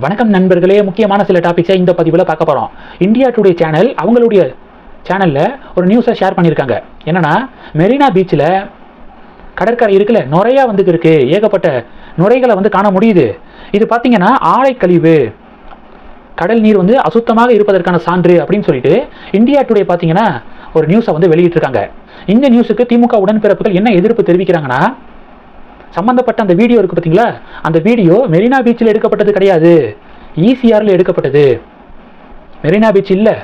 வணக்கம் நண்பர்களே. முக்கியமான சில டாபிக்ஸை இந்த பதிவில் பார்க்க போகிறோம் இந்தியா டுடே சேனல் அவங்களுடைய சேனலில் ஒரு நியூஸை ஷேர் பண்ணியிருக்காங்க. என்னன்னா மெரினா பீச்சில் கடற்கரை இருக்குல்ல நுரையாக வந்து இருக்கு ஏகப்பட்ட நுரைகளை வந்து காண முடியுது. இது பார்த்தீங்கன்னா ஆழை கழிவு கடல் நீர் வந்து அசுத்தமாக இருப்பதற்கான சான்று அப்படின்னு சொல்லிட்டு இந்தியா டுடே பார்த்தீங்கன்னா ஒரு நியூஸை வந்து வெளியிட்டிருக்காங்க. இந்த நியூஸுக்கு திமுக உடன்பிறப்புகள் என்ன எதிர்ப்பு தெரிவிக்கிறாங்கன்னா சம்மந்தப்பட்ட அந்த வீடியோ இருக்குது பார்த்தீங்களா அந்த வீடியோ மெரினா பீச்சில் எடுக்கப்பட்டது கிடையாது. ஈசிஆரில் எடுக்கப்பட்டது. மெரினா பீச் இல்லை.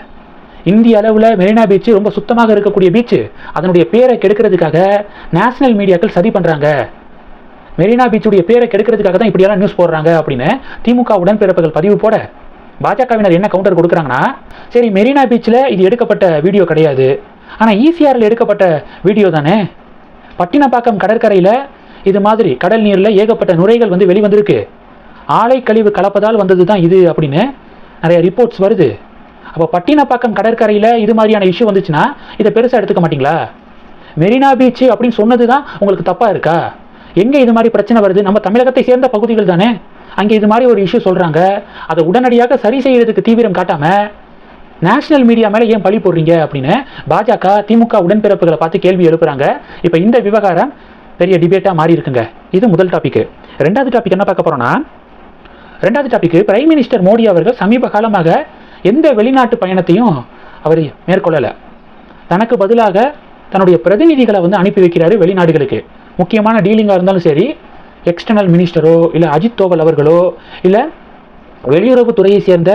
இந்திய அளவில் மெரினா பீச் ரொம்ப சுத்தமாக இருக்கக்கூடிய பீச் அதனுடைய பேரை கெடுக்கிறதுக்காக நேஷனல் மீடியாக்கள் சதி பண்ணுறாங்க மெரினா பீச்சுடைய பேரை கெடுக்கிறதுக்காக தான் இப்படியெல்லாம் நியூஸ் போடுறாங்க அப்படின்னு திமுக உடன்பிறப்புகள் பதிவு போட பாஜகவினர் என்ன கவுண்டர் கொடுக்குறாங்கன்னா சரி மெரினா பீச்சில் இது எடுக்கப்பட்ட வீடியோ கிடையாது. ஆனால் ஈசிஆரில் எடுக்கப்பட்ட வீடியோ தானே? பட்டினப்பாக்கம் கடற்கரையில் இது மாதிரி கடல் நீரில் ஏகப்பட்ட நுரைகள் வந்து வெளிவந்திருக்கு. ஆலை கழிவு கலப்பதால் வந்தது தான் இது அப்படின்னு நிறைய ரிப்போர்ட்ஸ் வருது. அப்போ பட்டினப்பாக்கம் கடற்கரையில் இது மாதிரியான இஷ்யூ வந்துச்சுன்னா இதை பெருசாக எடுத்துக்க மாட்டீங்களா? மெரினா பீச் அப்படின்னு சொன்னது தான் உங்களுக்கு தப்பாக இருக்கா? எங்கே இது மாதிரி பிரச்சனை வருது? நம்ம தமிழகத்தை சேர்ந்த பகுதிகள் தானே. அங்கே இது மாதிரி ஒரு இஷ்யூ சொல்கிறாங்க அதை உடனடியாக சரி செய்கிறதுக்கு தீவிரம் காட்டாமல் நேஷனல் மீடியா மேலே ஏன் பழி போடுறீங்க அப்படின்னு பாஜக திமுக உடன்பிறப்புகளை பார்த்து கேள்வி எழுப்புறாங்க. இப்போ இந்த விவகாரம் பெரிய டிபேட்டாக மாறி இருக்குங்க. இது முதல் டாபிக் ரெண்டாவது டாபிக் என்ன பார்க்க போகிறோன்னா ரெண்டாவது டாபிக் பிரைம் மினிஸ்டர் மோடி அவர்கள் சமீப காலமாக எந்த வெளிநாட்டு பயணத்தையும் அவர் மேற்கொள்ளலை. தனக்கு பதிலாக தன்னுடைய பிரதிநிதிகளை வந்து அனுப்பி வைக்கிறாரு வெளிநாடுகளுக்கு. முக்கியமான டீலிங்காக இருந்தாலும் சரி எக்ஸ்டர்னல் மினிஸ்டரோ இல்லை அஜித் தோவல் அவர்களோ இல்லை வெளியுறவுத்துறையை சேர்ந்த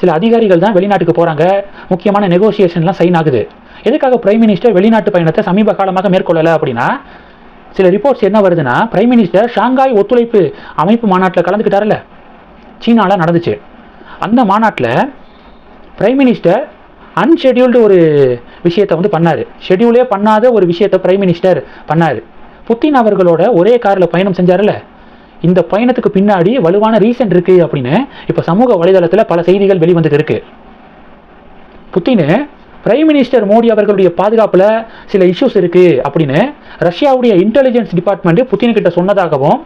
சில அதிகாரிகள் தான் வெளிநாட்டுக்கு போகிறாங்க முக்கியமான நெகோசியேஷன்லாம் சைன் ஆகுது. எதுக்காக பிரைம் மினிஸ்டர் வெளிநாட்டு பயணத்தை சமீப காலமாக மேற்கொள்ளலை அப்படின்னா சில ரிப்போர்ட்ஸ் என்ன வருதுன்னா பிரைம் மினிஸ்டர் ஷாங்காய் ஒத்துழைப்பு அமைப்பு மாநாட்டில் கலந்துக்கிட்டார்ல சீனாவில் நடந்துச்சு. அந்த மாநாட்டில் பிரைம் மினிஸ்டர் அன்ஷெடியூல்டு ஒரு விஷயத்தை வந்து பண்ணார். ஷெடியூலே பண்ணாத ஒரு விஷயத்தை பிரைம் மினிஸ்டர் பண்ணார். புத்தின் அவர்களோட ஒரே காரில் பயணம் செஞ்சார்ல இந்த பயணத்துக்கு பின்னாடி வலுவான ரீசன் இருக்குது அப்படின்னு இப்போ சமூக வலைதளத்தில் பல செய்திகள் வெளிவந்துட்டு இருக்குது புத்தின் பிரைம் மினிஸ்டர் மோடி அவர்களுடைய பாதுகாப்பில் சில இஷ்யூஸ் இருக்குது அப்படின்னு ரஷ்யாவுடைய இன்டெலிஜென்ஸ் டிபார்ட்மெண்ட்டு புத்தின் கிட்ட சொன்னதாகவும்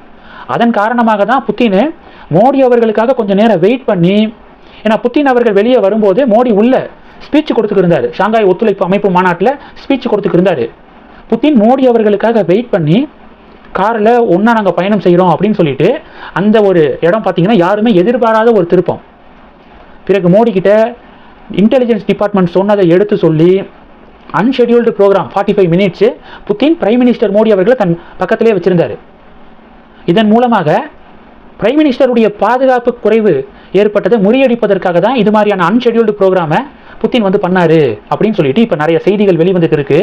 அதன் காரணமாக தான் புத்தின் மோடி அவர்களுக்காக கொஞ்சம் நேரம் வெயிட் பண்ணி ஏன்னா புத்தின் அவர்கள் வெளியே வரும்போது மோடி உள்ள ஸ்பீச் கொடுத்துக்கிருந்தாரு. ஷாங்காய் ஒத்துழைப்பு அமைப்பு மாநாட்டில் ஸ்பீச் கொடுத்துக்கிருந்தாரு. புத்தின் மோடி அவர்களுக்காக வெயிட் பண்ணி காரில் ஒன்றா நாங்கள் பயணம் செய்கிறோம் அப்படின்னு சொல்லிட்டு அந்த ஒரு இடம் பார்த்தீங்கன்னா யாருமே எதிர்பாராத ஒரு திருப்பம். பிறகு மோடி கிட்ட இன்டெலிஜென்ஸ் டிபார்ட்மெண்ட் சொன்னதை எடுத்து சொல்லி unscheduled programme forty five minutes Putin prime minister Modi அவர்களை தன் பக்கத்திலே வச்சிருந்தார். இதன் மூலமாக பிரைம் மினிஸ்டருடைய பாதுகாப்பு குறைவு ஏற்பட்டதை முறியடிப்பதற்காக தான் இது மாதிரியான அன்ஷெடியூல்டு ப்ரோக்ராமை புத்தின் வந்து பண்ணாரு அப்படின்னு சொல்லிட்டு இப்போ நிறைய செய்திகள் வெளிவந்துட்டு இருக்கு.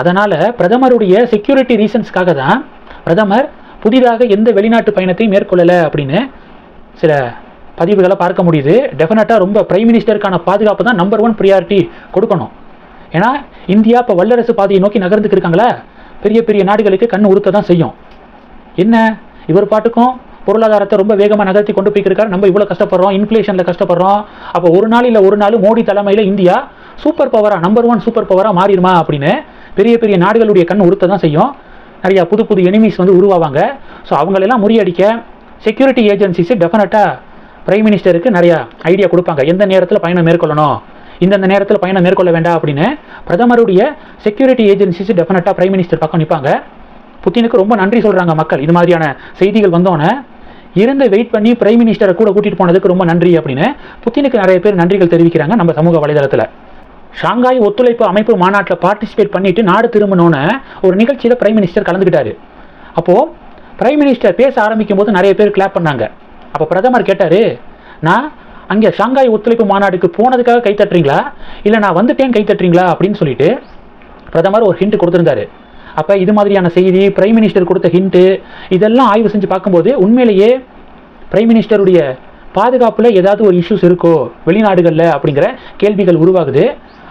அதனால பிரதமருடைய செக்யூரிட்டி ரீசன்ஸ்க்காக தான் பிரதமர் புதிதாக எந்த வெளிநாட்டு பயணத்தையும் மேற்கொள்ளலை அப்படின்னு சில பதிவுகளை பார்க்க முடியுது. டெஃபினட்டாக ரொம்ப பிரைம் மினிஸ்டருக்கான பாதுகாப்பு தான் நம்பர் ஒன் ப்ரியாரிட்டி கொடுக்கணும். ஏன்னா இந்தியா இப்போ வல்லரசு பாதையை நோக்கி நகர்ந்துக்கு இருக்காங்களா பெரிய பெரிய நாடுகளுக்கு கண் உறுத்த தான் செய்யும். என்ன? இவர் பாட்டுக்கும் பொருளாதாரத்தை ரொம்ப வேகமாக நகர்த்தி கொண்டு போய்க்கிருக்காரு நம்ம இவ்வளோ கஷ்டப்படுறோம் இன்ஃப்ளேஷனில் கஷ்டப்படுறோம். அப்போ ஒரு நாள் இல்லை ஒரு நாள் மோடி தலைமையில் இந்தியா சூப்பர் பவராக நம்பர் ஒன் சூப்பர் பவராக மாறிடுமா அப்படின்னு பெரிய பெரிய நாடுகளுடைய கண் உறுத்த தான் செய்யும். நிறையா புது புது எனிமீஸ் வந்து உருவாவாங்க. ஸோ அவங்களெல்லாம் முறியடிக்க செக்யூரிட்டி ஏஜென்சிஸு டெஃபினட்டாக பிரைம் மினிஸ்டருக்கு நிறையா ஐடியா கொடுப்பாங்க. எந்த நேரத்தில் பயணம் மேற்கொள்ளணும்? இந்தந்த நேரத்தில் பயணம் மேற்கொள்ள வேண்டாம் அப்படின்னு பிரதமருடைய செக்யூரிட்டி ஏஜென்சிஸ் டெஃபினட்டாக பிரைம் மினிஸ்டர் பக்கம் நிற்பாங்க புத்தினுக்கு ரொம்ப நன்றி சொல்கிறாங்க மக்கள். இது மாதிரியான செய்திகள் வந்தோன்னே இருந்து வெயிட் பண்ணி பிரைம் மினிஸ்டரை கூட கூட்டிகிட்டு போனதுக்கு ரொம்ப நன்றி அப்படின்னு புத்தினுக்கு நிறைய பேர் நன்றிகள் தெரிவிக்கிறாங்க நம்ம சமூக வலைதளத்தில். ஷாங்காய் ஒத்துழைப்பு அமைப்பு மாநாட்டில் பார்ட்டிசிபேட் பண்ணிட்டு நாடு திரும்பணும்னு ஒரு நிகழ்ச்சியில் பிரைம் மினிஸ்டர் கலந்துக்கிட்டாரு. அப்போது பிரைம் மினிஸ்டர் பேச ஆரம்பிக்கும் போது நிறைய பேர் கிளாப் பண்ணாங்க. அப்போ பிரதமர் கேட்டார் நான் அங்கே ஷாங்காய் ஒத்துழைப்பு மாநாடுக்கு போனதுக்காக கை தட்டுறீங்களா? இல்லை நான் வந்துட்டேன் கை தட்டுறீங்களா? அப்படின்னு சொல்லிட்டு பிரதமர் ஒரு ஹிண்ட் கொடுத்துருந்தாரு. அப்போ இது மாதிரியான செய்தி பிரைம் மினிஸ்டர் கொடுத்த ஹிண்ட்டு இதெல்லாம் ஆய்வு செஞ்சு பார்க்கும்போது உண்மையிலேயே பிரைம் மினிஸ்டருடைய பாதுகாப்பில் ஏதாவது ஒரு இஷ்யூஸ் இருக்கோ வெளிநாடுகளில் அப்படிங்கிற கேள்விகள் உருவாகுது.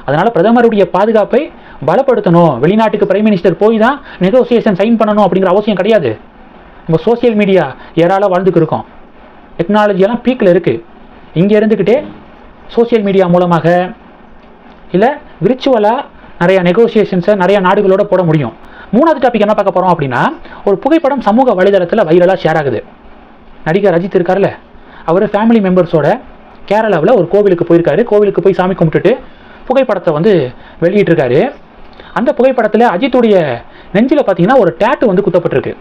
அதனால் பிரதமருடைய பாதுகாப்பை பலப்படுத்தணும். வெளிநாட்டுக்கு பிரைம் மினிஸ்டர் போய் தான் நெகோசியேஷன் சைன் பண்ணணும் அப்படிங்கிற அவசியம் கிடையாது. நம்ம சோஷியல் மீடியா ஏராளம் வாழ்ந்துக்கு இருக்கோம். டெக்னாலஜியெல்லாம் பீக்கில் இருக்குது இங்கே இருந்துக்கிட்டே சோஷியல் மீடியா மூலமாக இல்லை விர்ச்சுவலாக நிறையா நெகோசியேஷன்ஸை நிறையா நாடுகளோட போட முடியும். மூணாவது டாபிக் என்ன பார்க்க போகிறோம் அப்படின்னா ஒரு புகைப்படம் சமூக வலைதளத்தில் வைரலாக ஷேர் ஆகுது. நடிகர் அஜித் இருக்கார்ல அவர் ஃபேமிலி மெம்பர்ஸோட கேரளாவில் ஒரு கோவிலுக்கு போயிருக்காரு. கோவிலுக்கு போய் சாமி கும்பிட்டுட்டு புகைப்படத்தை வந்து வெளியிட்டிருக்காரு. அந்த புகைப்படத்தில் அஜித்துடைய நெஞ்சில் பார்த்தீங்கன்னா ஒரு டேட்டு வந்து குத்தப்பட்டிருக்கு.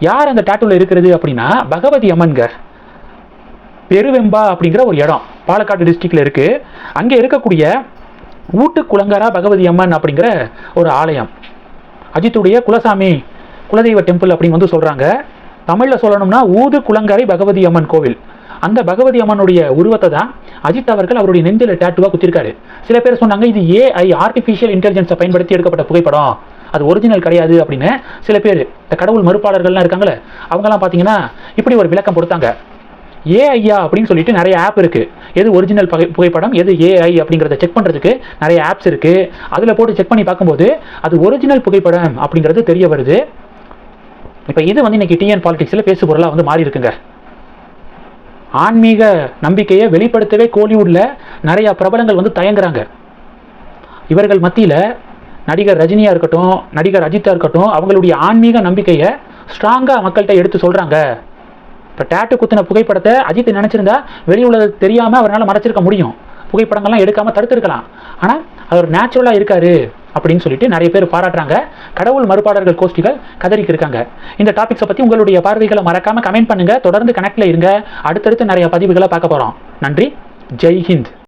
யார் அந்த டேட்டூவில் இருக்கிறது அப்படின்னா பகவதி அம்மன்க பெருவெம்பா அப்படிங்கிற ஒரு இடம் பாலக்காடு டிஸ்ட்ரிக்ட்ல இருக்கு. அங்கே இருக்கக்கூடிய ஊட்டு குளங்கரா பகவதி அம்மன் அப்படிங்கிற ஒரு ஆலயம். அஜித்துடைய குலசாமி குலதெய்வ டெம்பிள் அப்படின்னு வந்து சொல்றாங்க. தமிழில் சொல்லணும்னா ஊது குளங்கரை பகவதி அம்மன் கோவில். அந்த பகவதி அம்மனுடைய உருவத்தை தான் அஜித் அவர்கள் அவருடைய நெஞ்சில் டேட்டுவாக குத்திருக்காரு. சில பேர் சொன்னாங்க இது ஏஐ ஆர்டிஃபிஷியல் இன்டெலிஜென்ஸை பயன்படுத்தி எடுக்கப்பட்ட புகைப்படம். அது ஒரிஜினல் கிடையாது அப்படின்னு சில பேர் இந்த கடவுள் மறுப்பாளர்கள்லாம் இருக்காங்களே அவங்கெல்லாம் பார்த்தீங்கன்னா இப்படி ஒரு விளக்கம் கொடுத்தாங்க. ஏஐயா அப்படின்னு சொல்லிட்டு நிறைய ஆப் இருக்குது எது ஒரிஜினல் புகை புகைப்படம் எது ஏஐ அப்படிங்கிறத செக் பண்ணுறதுக்கு நிறைய ஆப்ஸ் இருக்குது அதில் போட்டு செக் பண்ணி பார்க்கும்போது அது ஒரிஜினல் புகைப்படம் அப்படிங்கிறது தெரிய வருது. இப்போ இது வந்து இன்றைக்கி டிஎன் பாலிடிக்ஸில் பேசு பொருளாக வந்து மாறி இருக்குங்க. ஆன்மீக நம்பிக்கையை வெளிப்படுத்தவே கோலிவுட்டில் நிறையா பிரபலங்கள் வந்து தயங்குறாங்க. இவர்கள் மத்தியில் நடிகர் ரஜினியாக இருக்கட்டும் நடிகர் அஜித்தாக இருக்கட்டும் அவங்களுடைய ஆன்மீக நம்பிக்கையை ஸ்ட்ராங்காக மக்கள்கிட்ட எடுத்து சொல்கிறாங்க இப்போ டேட்டு குத்தின புகைப்படத்தை அஜித் நினச்சிருந்தா வெளி உள்ளது தெரியாமல் அவரால் மறைச்சிருக்க முடியும். புகைப்படங்கள்லாம் எடுக்காமல் தடுத்திருக்கலாம். ஆனால் அவர் நேச்சுரலாக இருக்காரு அப்படின்னு சொல்லிட்டு நிறைய பேர் பாராட்டுறாங்க. கடவுள் மறுபாடர்கள் கோஷ்டிகள் கதறிக்கு இருக்காங்க. இந்த டாபிக்ஸை பற்றி உங்களுடைய பார்வைகளை மறக்காமல் கமெண்ட் பண்ணுங்கள் தொடர்ந்து கனெக்டில் இருங்க. அடுத்தடுத்து நிறைய பதிவுகளை பார்க்க போகிறோம் நன்றி. ஜெய் ஹிந்த்.